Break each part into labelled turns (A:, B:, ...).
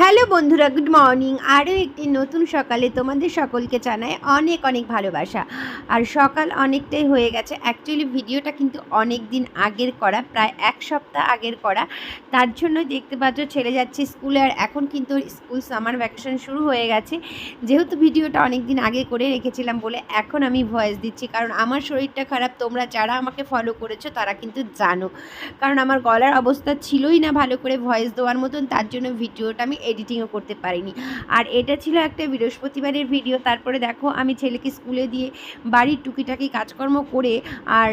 A: Hello বন্ধুরা, good morning. আরও একটি নতুন সকালে তোমাদের সকলকে জানায় অনেক অনেক ভালোবাসা। আর সকাল অনেকটাই হয়ে গেছে। অ্যাকচুয়ালি ভিডিওটা কিন্তু অনেক দিন আগের করা, প্রায় এক সপ্তাহ আগের করা। তার জন্য দেখতে পাচ্ছ, ছেড়ে যাচ্ছে স্কুলে। আর এখন কিন্তু স্কুল সামার ভ্যাকেশন শুরু হয়ে গেছে। যেহেতু ভিডিওটা অনেক দিন আগে করে রেখেছিলাম বলে এখন আমি ভয়েস দিচ্ছি। কারণ আমার শরীরটা খারাপ, তোমরা যারা আমাকে ফলো করেছ তারা কিন্তু জানো। কারণ আমার গলার অবস্থা ছিলই না ভালো করে ভয়েস দেওয়ার মতন। তার জন্য ভিডিওটা আমি এডিটিংও করতে পারিনি। আর এটা ছিল একটা বৃহস্পতিবারের ভিডিও তারপরে দেখো, আমি ছেলেকে স্কুলে দিয়ে বাড়ির টুকিটাকি কাজকর্ম করে আর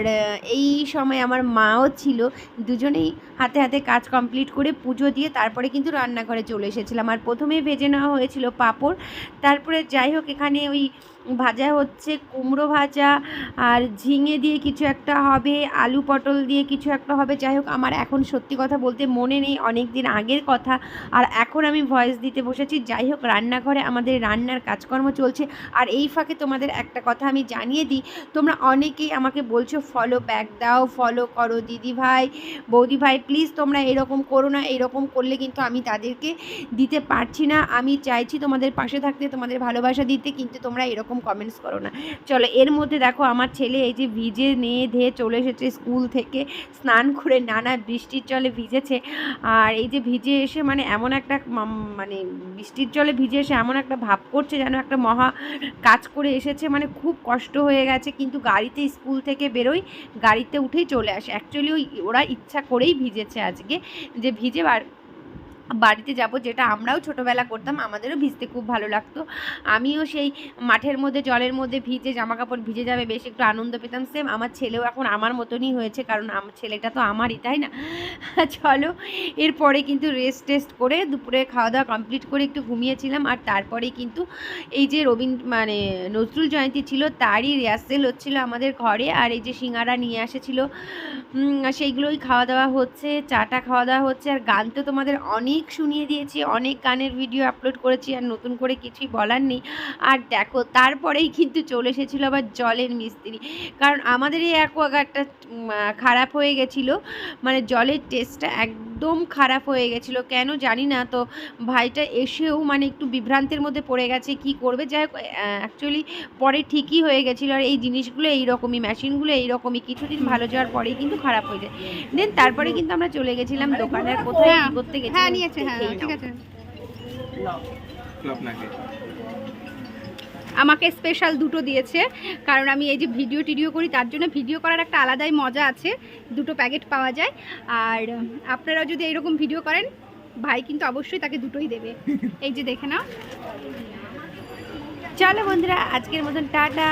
A: এই সময় আমার মাও ছিল, দুজনেই হাতে হাতে কাজ কমপ্লিট করে পুজো দিয়ে তারপরে কিন্তু রান্নাঘরে চলে এসেছিলাম। আর প্রথমে ভেজে নেওয়া হয়েছিল পাঁপড়। তারপরে যাই হোক, এখানে ওই ভাজা হচ্ছে কুমড়ো ভাজা আর ঝিঙে দিয়ে কিছু একটা হবে, আলু পটল দিয়ে কিছু একটা হবে। যাই হোক, আমার এখন সত্যি কথা বলতে মনে নেই অনেক দিন আগের কথা আর এখন আমি ভয়েস দিতে বসেছি। যাই হোক, রান্নাঘরে আমাদের রান্নার কাজকর্ম চলছে। আর এই ফাঁকে তোমাদের একটা কথা আমি জানিয়ে দিই, তোমরা অনেকেই আমাকে বলছো ফলো ব্যাক দাও ফলো করো দিদি ভাই, বৌদি ভাই প্লিজ তোমরা এরকম করো না, এরকম করলে কিন্তু আমি তাদেরকে দিতে পারছি না। আমি চাইছি তোমাদের পাশে থাকতে, তোমাদের ভালোবাসা দিতে, কিন্তু তোমরা এরকম কমেন্টস করো না। চলো, এর মধ্যে দেখো, আমার ছেলে এই যে ভিজে নিয়ে ধেয়ে চলে এসেছে স্কুল থেকে, স্নান করে নানা বৃষ্টির জলে ভিজেছে। আর এই যে ভিজে এসে মানে এমন একটা মানে বৃষ্টির জলে ভিজে এসে এমন একটা ভাব করছে যেন একটা মহা কাজ করে এসেছে মানে খুব কষ্ট হয়ে গেছে। কিন্তু গাড়িতে স্কুল থেকে বেরোই, গাড়িতে উঠেই চলে আসে। অ্যাকচুয়ালি ওই ওরা ইচ্ছা করেই ভিজেছে আজকে, যে ভিজে বাড়িতে যাব, যেটা আমরাও ছোটোবেলা করতাম, আমাদেরও ভিজতে খুব ভালো লাগতো। আমিও সেই মাঠের মধ্যে, জলের মধ্যে ভিজে জামা কাপড় ভিজে যাবে, বেশ একটু আনন্দ পেতাম। সেম আমার ছেলেও এখন আমার মতনই হয়েছে, কারণ আমার ছেলেটা তো আমারই, তাই না? চলো, এরপরে কিন্তু রেস্ট টেস্ট করে দুপুরে খাওয়া দাওয়া কমপ্লিট করে একটু ঘুমিয়েছিলাম, আর তারপরে কিন্তু এই যে রবীন্দ্র মানে নজরুল জয়ন্তী ছিল, তারই রিহার্সেল হচ্ছিল আমাদের ঘরে, আর এই যে সিঙ্গারা নিয়ে এসেছিল সেইগুলোই খাওয়া দাওয়া হচ্ছে, চাটা খাওয়া দাওয়া হচ্ছে, আর গান তো তোমাদের অনেক শুনিয়ে দিয়েছি, অনেক গানের ভিডিও আপলোড করেছি আর নতুন করে কিছুই বলার নেই। আর দেখো, তারপরেই কিন্তু চলে এসেছিল আবার জলের মিস্ত্রি। কারণ আমাদের এই অ্যাকোয়াগার্ডটা খারাপ হয়ে গেছিল। মানে জলের টেস্টটা একদম খারাপ হয়ে গেছিল কেন জানি না। তো ভাইটা এসেও মানে একটু বিভ্রান্তের মধ্যে পড়ে গেছে কি করবে? যাই হোক অ্যাকচুয়ালি পরে ঠিকই হয়ে গেছিল আর এই জিনিসগুলো এইরকমই মেশিনগুলো এইরকমই। কিছুদিন ভালো যাওয়ার পরেই কিন্তু খারাপ হয়ে যায়। দেন তারপরে কিন্তু আমরা চলে গেছিলাম দোকানের কোথায়
B: হ্যাঁ,
A: কি করতে গেছিলাম
B: হ্যাঁ নিয়েছে হ্যাঁ ঠিক আছে। আমাকে স্পেশাল দুটো দিয়েছে। কারণ আমি এই যে ভিডিও টিডিও করি, তার জন্য ভিডিও করার একটা আলাদাই মজা আছে। দুটো প্যাকেট পাওয়া যায়। আর আপনারা যদি এইরকম ভিডিও করেন, ভাই কিন্তু অবশ্যই তাকে দুটোই দেবে। এই যে দেখে নাও।
A: চলো বন্ধুরা, আজকের মতন টাটা।